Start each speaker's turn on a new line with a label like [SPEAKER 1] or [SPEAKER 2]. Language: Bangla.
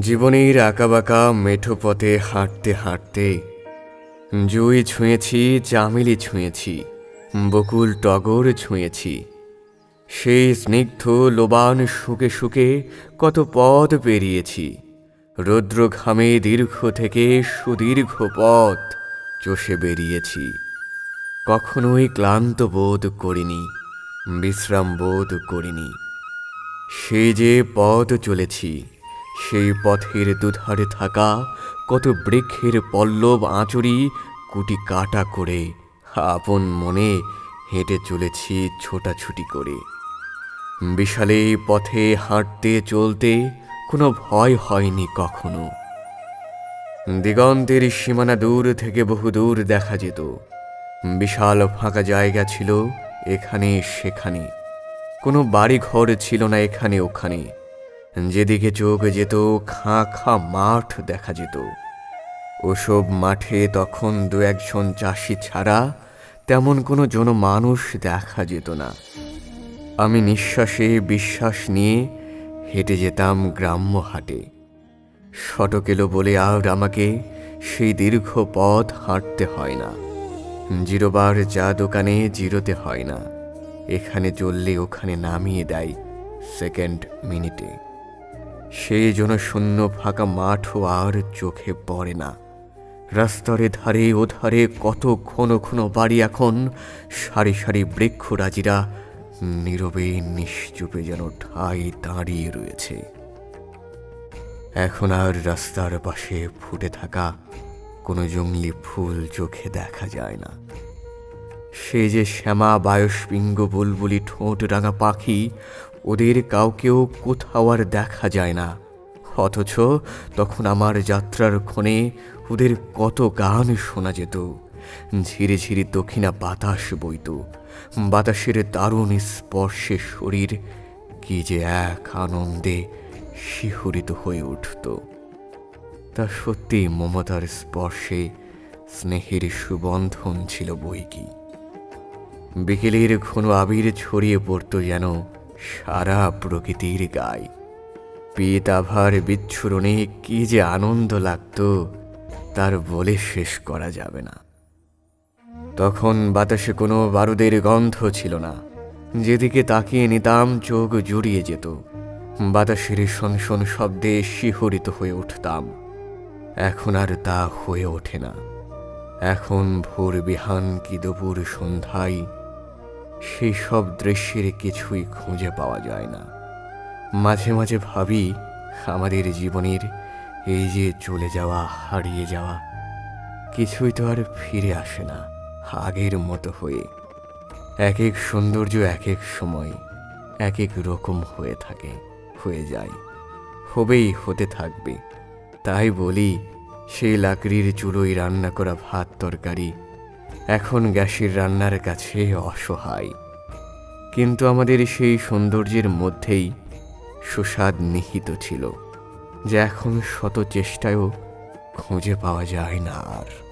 [SPEAKER 1] জীবনের আঁকাবাঁকা মেঠো পথে হাঁটতে হাঁটতে জুই ছুঁয়েছি, চামেলি ছুঁয়েছি, বকুল টগর ছুঁয়েছি। সেই স্নিগ্ধ লোবান শুকে শুকে কত পথ পেরিয়েছি। রৌদ্র ঘামে দীর্ঘ থেকে সুদীর্ঘ পথ চষে বেরিয়েছি। কখনোই ক্লান্ত বোধ করিনি, বিশ্রাম বোধ করিনি। সে যে পথ চলেছি সেই পথের দুধারে থাকা কত বৃক্ষের পল্লব আঁচড়ি কুটি কাটা করে আপন মনে হেঁটে চলেছি ছোটাছুটি করে। বিশালে পথে হাঁটতে চলতে কোনো ভয় হয়নি কখনো। দিগন্তের সীমানা দূর থেকে বহু দূর দেখা যেত। বিশাল ফাঁকা জায়গা ছিল এখানে সেখানে। কোনো বাড়ি ঘর ছিল না এখানে ওখানে। যেদিকে চোখ যেত, খাঁ খাঁ মাঠ দেখা যেত। ওসব মাঠে তখন দু একজন চাষি ছাড়া তেমন কোনো জনমানুষ দেখা যেত না। আমি নিঃশ্বাসে বিশ্বাস নিয়ে হেঁটে যেতাম গ্রাম্য হাটে। শটক এলো বলে আর আমাকে সেই দীর্ঘ পথ হাঁটতে হয় না। জিরোবার চা দোকানে জিরোতে হয় না। এখানে চললে ওখানে নামিয়ে দেয় সেকেন্ড মিনিটে। সেই জন্য শূন্য ফাঁকা মাঠও আর চোখে পড়ে না। রাস্তার ধারে ওধারে কত ঘন ঘন বাড়ি এখন, সারি সারি বৃক্ষরাজিরা নীরবে নিশ্চুপে যেন ঠাই দাঁড়িয়ে রয়েছে। এখন আর রাস্তার পাশে ফুটে থাকা কোনো জঙ্গলি ফুল চোখে দেখা যায় না। সে যে শ্যামা বায়সপিঙ্গ বুলবুলি ঠোঁট রাঙা পাখি ওদের কাউকেও কোথাও আর দেখা যায় না। অথচ তখন আমার যাত্রার ক্ষণে ওদের কত গান শোনা যেত। ঝিরে ঝিরে দক্ষিণা বাতাস বইত। বাতাসের দারুণ স্পর্শে শরীর কি যে এক আনন্দে শিহরিত হয়ে উঠত। তা সত্যি মমতার স্পর্শে স্নেহের সুবন্ধন ছিল বই কি। বিকেলের ঘন আবির ছড়িয়ে পড়তো যেন সারা প্রকৃতির গায়ে। পিতাভার বিচ্ছুরণে কি যে আনন্দ লাগত, তার বলে শেষ করা যাবে না। তখন বাতাসে কোনো বারুদের গন্ধ ছিল না। যেদিকে তাকিয়ে নিতাম চোখ জুড়িয়ে যেত। বাতাসের শনশন শব্দে শিহরিত হয়ে উঠতাম। এখন আর তা হয়ে ওঠে না। এখন ভোর বিহান কি দুপুর সন্ধ্যায় সেই সব দৃশ্যের কিছুই খুঁজে পাওয়া যায় না। মাঝে মাঝে ভাবি, আমাদের জীবনের এই যে চলে যাওয়া, হারিয়ে যাওয়া, কিছুই তো আর ফিরে আসে না, আগের মতো হয়ে। এক এক সৌন্দর্য এক এক সময় এক এক রকম হয়ে থাকে, হয়ে যায়। হবেই, হতে থাকবে। তাই বলি, সেই লাকড়ির চুলোয় রান্না করা ভাত তরকারি এখন গ্যাসের রান্নার কাছে অসহায়। কিন্তু আমাদের সেই সৌন্দর্যের মধ্যেই সুস্বাদ নিহিত ছিল, যা এখন শত চেষ্টায়ও খুঁজে পাওয়া যায় না আর।